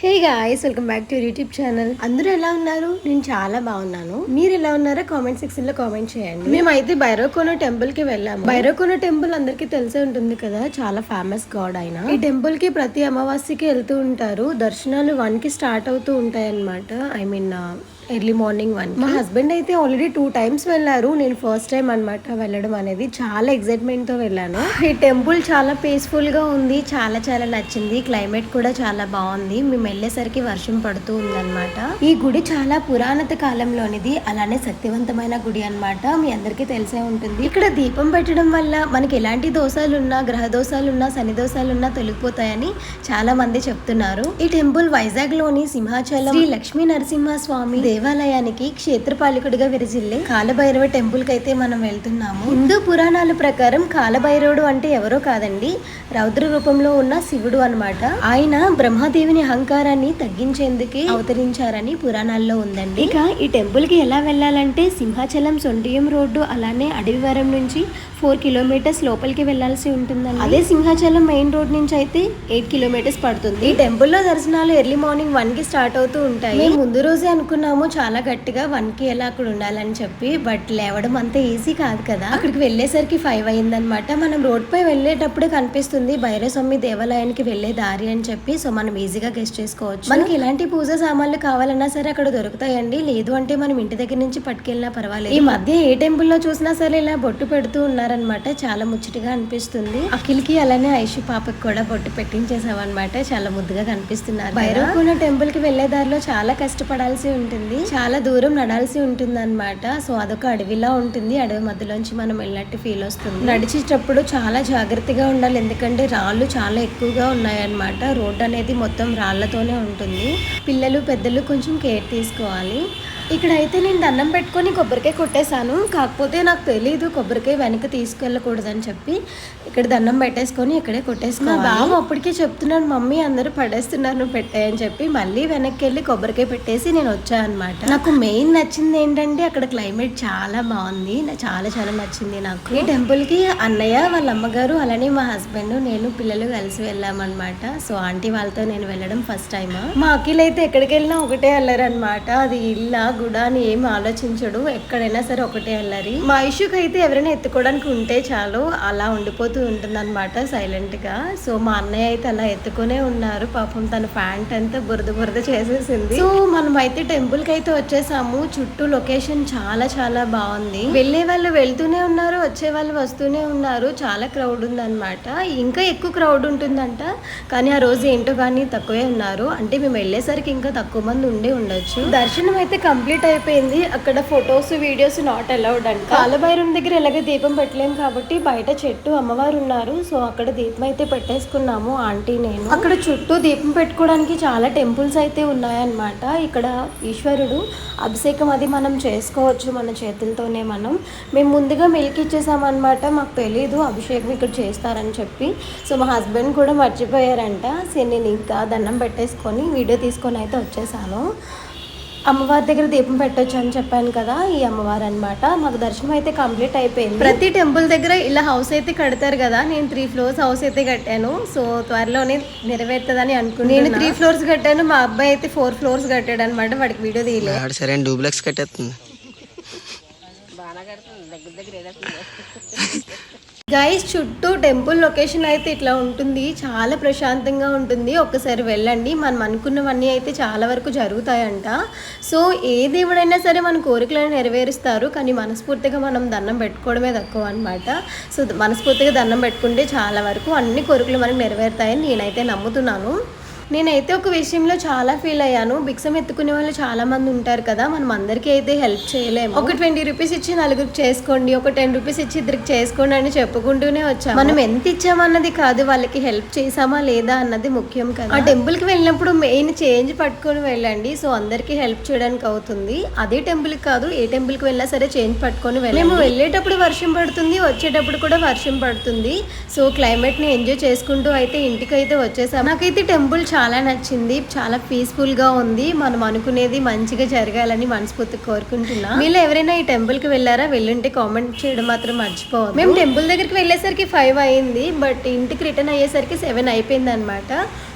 Hey guys welcome back to YouTube channel అందరూ ఎలా ఉన్నారు? నేను చాలా బాగున్నాను. మీరు ఎలా ఉన్నారో కామెంట్ సెక్షన్లో కామెంట్ చేయండి. మేమైతే భైరవకోన టెంపుల్కి వెళ్ళాము. భైరవకోన టెంపుల్ అందరికీ తెలిసే ఉంటుంది కదా చాలా ఫేమస్ గాడ్ ఆయన ఈ టెంపుల్కి ప్రతి అమావాస్యకి వెళ్తూ ఉంటారు. దర్శనాలు వన్కి స్టార్ట్ అవుతూ ఉంటాయి అనమాట I mean early morning one మా హస్బెండ్ అయితే ఆల్రెడీ టూ టైమ్స్ వెళ్ళారు. నేను ఫస్ట్ టైం అన్నమాట వెళ్ళడం అనేది. చాలా ఎక్సైట్మెంట్తో వెళ్ళాను. ఈ టెంపుల్ చాలా పీస్ఫుల్గా ఉంది. చాలా చాలా నచ్చింది. క్లైమేట్ కూడా చాలా బాగుంది. మేము వెళ్ళేసరికి వర్షం పడుతూ ఉందన్నమాట. ఈ గుడి చాలా పురాణత కాలంలోనిది. అలానే శక్తివంతమైన గుడి అన్నమాట. మీ అందరికీ తెలిసే ఉంటుంది. ఇక్కడ దీపం పెట్టడం వల్ల మనకి ఎలాంటి దోషాలు ఉన్నా గ్రహ దోషాలు ఉన్నా శని దోషాలు ఉన్నా తొలగిపోతాయని చాలా మంది చెప్తున్నారు. ఈ టెంపుల్ వైజాగ్లోని సింహాచలం శ్రీ లక్ష్మీ నరసింహ స్వామి దేవాలయానికి క్షేత్రపాలకుడిగా విరజిల్లే కాలభైరవ టెంపుల్కి అయితే మనం వెళ్తున్నాము. హిందూ పురాణాల ప్రకారం కాలభైరవుడు అంటే ఎవరో కాదండి రౌద్ర రూపంలో ఉన్న శివుడు అన్నమాట. ఆయన బ్రహ్మదేవుని అహంకారాన్ని తగ్గించేందుకే అవతరించారని పురాణాల్లో ఉందండి. ఇక ఈ టెంపుల్కి ఎలా వెళ్ళాలంటే సింహాచలం సొంటియం రోడ్డు అలానే అడవివరం నుంచి ఫోర్ కిలోమీటర్స్ లోపలికి వెళ్ళాల్సి ఉంటుందండి. అదే సింహాచలం మెయిన్ రోడ్ నుంచి అయితే ఎయిట్ కిలోమీటర్స్ పడుతుంది. ఈ టెంపుల్లో దర్శనాలు ఎర్లీ మార్నింగ్ వన్కి స్టార్ట్ అవుతూ ఉంటాయి. ముందు రోజే అనుకున్నాము చాలా గట్టిగా వన్కి ఎలా అక్కడ ఉండాలని చెప్పి బట్ లేవడం అంత ఈజీ కాదు కదా. అక్కడికి వెళ్ళేసరికి ఫైవ్ అయిందనమాట మనం రోడ్ పై వెళ్ళేటప్పుడే కనిపిస్తుంది భైరస్వామి దేవాలయానికి వెళ్ళే దారి అని చెప్పి సో మనం ఈజీగా గెస్ట్ చేసుకోవచ్చు. మనకి ఎలాంటి పూజ సామాన్లు కావాలన్నా సరే అక్కడ దొరుకుతాయండి. లేదు అంటే మనం ఇంటి దగ్గర నుంచి పట్టుకెళ్ళినా పర్వాలేదు. ఈ మధ్య ఏ టెంపుల్లో చూసినా సరే ఇలా బొట్టు పెడుతూ ఉన్నారనమాట చాలా ముచ్చటగా అనిపిస్తుంది. అఖిల్కి అలానే ఐషు పాపకి కూడా బొట్టు పెట్టించేసామన్నమాట చాలా ముద్దుగా కనిపిస్తున్నారు భైరవకోన టెంపుల్కి వెళ్ళే దారిలో చాలా కష్టపడాల్సి ఉంటుంది. చాలా దూరం నడాల్సి ఉంటుంది అనమాట సో అదొక అడవిలా ఉంటుంది. అడవి మధ్యలోంచి మనం వెళ్ళినట్టు ఫీల్ వస్తుంది. నడిచేటప్పుడు చాలా జాగ్రత్తగా ఉండాలి. ఎందుకంటే రాళ్ళు చాలా ఎక్కువగా ఉన్నాయన్నమాట. రోడ్ అనేది మొత్తం రాళ్ళతోనే ఉంటుంది. పిల్లలు పెద్దలు కొంచెం కేర్ తీసుకోవాలి. ఇక్కడ అయితే నేను దండం పెట్టుకొని కొబ్బరికాయ కొట్టేశాను. కాకపోతే నాకు తెలియదు కొబ్బరికాయ వెనక్కి తీసుకెళ్ళకూడదని చెప్పి. ఇక్కడ దండం పెట్టేసుకొని ఇక్కడే కొట్టేసుకున్నా బాబు అప్పటికే చెప్తున్నాను మమ్మీ అందరూ పడేస్తున్నారు నువ్వు పెట్టాయని చెప్పి. మళ్ళీ వెనక్కి వెళ్ళి కొబ్బరికాయ పెట్టేసి నేను వచ్చాను అనమాట నాకు మెయిన్ నచ్చింది ఏంటంటే అక్కడ క్లైమేట్ చాలా బాగుంది. చాలా చాలా నచ్చింది నాకు. ఈ టెంపుల్కి అన్నయ్య వాళ్ళ అమ్మగారు అలానే మా హస్బెండ్ నేను పిల్లలు కలిసి వెళ్ళామన్నమాట. సో ఆంటీ వాళ్ళతో నేను వెళ్ళడం ఫస్ట్ టైం మా అఖిల్ అయితే ఎక్కడికి వెళ్ళినా ఒకటే వెళ్ళారనమాట అది ఇల్లా గుడా అని ఏం ఆలోచించడు. ఎక్కడైనా సరే ఒకటే అల్లరి. మా ఇష్యూకి అయితే ఎవరైనా ఎత్తుకోవడానికి ఉంటే చాలు అలా ఉండిపోతూ ఉంటుంది అనమాట సైలెంట్గా సో మా అన్నయ్య అయితే అలా ఎత్తుకునే ఉన్నారు. పాపం తన ప్యాంట్ అంతా బురద బురద చేసేసింది. సో మనం అయితే టెంపుల్కి అయితే వచ్చేసాము. చుట్టూ లొకేషన్ చాలా చాలా బాగుంది. వెళ్ళే వాళ్ళు వెళ్తూనే ఉన్నారు వచ్చే వాళ్ళు వస్తూనే ఉన్నారు. చాలా క్రౌడ్ ఉందన్నమాట. ఇంకా ఎక్కువ క్రౌడ్ ఉంటుందంట. కానీ ఆ రోజు ఏంటో కానీ తక్కువే ఉన్నారు. అంటే మేము వెళ్ళేసరికి ఇంకా తక్కువ మంది ఉండే ఉండొచ్చు. దర్శనం అయితే కంప్లీట్ కంప్లీట్ అయిపోయింది. అక్కడ ఫొటోస్ వీడియోస్ నాట్ అలౌడ్ అంట. కాలభైరం దగ్గర ఎలాగ దీపం పెట్టలేము కాబట్టి బయట చెట్టు అమ్మవారు ఉన్నారు సో అక్కడ దీపం అయితే పెట్టేసుకున్నాము ఆంటీ నేను. అక్కడ చుట్టూ దీపం పెట్టుకోవడానికి చాలా టెంపుల్స్ అయితే ఉన్నాయన్నమాట. ఇక్కడ ఈశ్వరుడు అభిషేకం అది మనం చేసుకోవచ్చు మన చేతులతోనే మనం. మేము ముందుగా మిల్క్ ఇచ్చేసామన్నమాట. మాకు తెలీదు అభిషేకం ఇక్కడ చేస్తారని చెప్పి. సో మా హస్బెండ్ కూడా మర్చిపోయారంట. సో నేను ఇంకా దండం పెట్టేసుకొని వీడియో తీసుకొని అయితే వచ్చేసాను. అమ్మవారి దగ్గర దీపం పెట్టొచ్చు అని చెప్పాను కదా ఈ అమ్మవారు అన్నమాట. మాకు దర్శనం అయితే కంప్లీట్ అయిపోయింది. ప్రతి టెంపుల్ దగ్గర ఇలా హౌస్ అయితే కడతారు కదా నేను త్రీ ఫ్లోర్స్ హౌస్ అయితే కట్టాను. సో త్వరలోనే నెరవేరుతుందని అనుకున్నాను నేను త్రీ ఫ్లోర్స్ కట్టాను మా అబ్బాయి అయితే ఫోర్ ఫ్లోర్స్ కట్టాడు అనమాట వాడికి వీడియో తీయలేదు. సరే డూప్లెక్స్ కట్టేస్తుంది గైస్ చుట్టూ టెంపుల్ లొకేషన్ అయితే ఇట్లా ఉంటుంది. చాలా ప్రశాంతంగా ఉంటుంది. ఒక్కసారి వెళ్ళండి. మనం అనుకున్నవన్నీ అయితే చాలా వరకు జరుగుతాయంట. సో ఏ దేవుడైనా సరే మన కోరికలను నెరవేరుస్తారు. కానీ మనస్ఫూర్తిగా మనం దండం పెట్టుకోవడమే తక్కువ అనమాట సో మనస్ఫూర్తిగా దండం పెట్టుకుంటే చాలా వరకు అన్ని కోరికలు మనకు నెరవేరుతాయని నేనైతే నమ్ముతున్నాను. నేనైతే ఒక విషయంలో చాలా ఫీల్ అయ్యాను. బిక్సం ఎత్తుకునే వాళ్ళు చాలా మంది ఉంటారు కదా మనం అందరికీ అయితే హెల్ప్ చేయలేము. ఒక ట్వంటీ రూపీస్ ఇచ్చి నలుగురికి చేసుకోండి ఒక టెన్ రూపీస్ ఇచ్చి ఇద్దరికి చేసుకోండి అని చెప్పుకుంటూనే వచ్చాము. మనం ఎంత ఇచ్చామన్నది కాదు వాళ్ళకి హెల్ప్ చేసామా లేదా అన్నది ముఖ్యం కదా. ఆ టెంపుల్కి వెళ్ళినప్పుడు మెయిన్ చేంజ్ పట్టుకొని వెళ్ళండి సో అందరికీ హెల్ప్ చేయడానికి అవుతుంది. అదే టెంపుల్కి కాదు ఏ టెంపుల్కి వెళ్ళినా సరే చేంజ్ పట్టుకొని వెళ్ళండి. మేము వెళ్ళేటప్పుడు వర్షం పడుతుంది వచ్చేటప్పుడు కూడా వర్షం పడుతుంది. సో క్లైమేట్ని ఎంజాయ్ చేసుకుంటూ అయితే ఇంటికి అయితే వచ్చేసాం నాకైతే టెంపుల్ చాలా చాలా నచ్చింది చాలా పీస్ఫుల్గా ఉంది. మనం అనుకునేది మంచిగా జరగాలని మనస్ఫూర్తి కోరుకుంటున్నా. మీలో ఎవరైనా ఈ టెంపుల్కి వెళ్ళారా? వెళ్ళుంటే కామెంట్ చేయడం మాత్రం మర్చిపోవద్దు. మేము టెంపుల్ దగ్గరికి వెళ్ళేసరికి ఫైవ్ అయింది బట్ ఇంటికి రిటర్న్ అయ్యేసరికి సెవెన్ అయిపోయింది అనమాట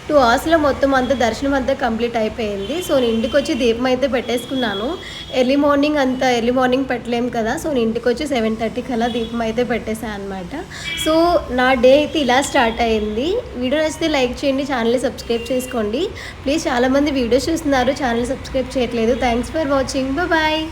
టూ అవర్స్లో మొత్తం అంతా దర్శనం అంతా కంప్లీట్ అయిపోయింది. సో నేను ఇంటికి వచ్చి దీపం అయితే పెట్టేసుకున్నాను. ఎర్లీ మార్నింగ్ అంత ఎర్లీ మార్నింగ్ పెట్టలేము కదా సో నేను ఇంటికి వచ్చి సెవెన్ థర్టీకి కల్లా దీపం అయితే పెట్టేశాను అనమాట సో నా డే అయితే ఇలా స్టార్ట్ అయింది. వీడియో నచ్చితే లైక్ చేయండి ఛానల్ని సబ్స్క్రైబ్ చేసుకోండి. ప్లీజ్ చాలామంది వీడియోస్ చూస్తున్నారు ఛానల్ సబ్స్క్రైబ్ చేయట్లేదు. Thanks for watching. బాయ్.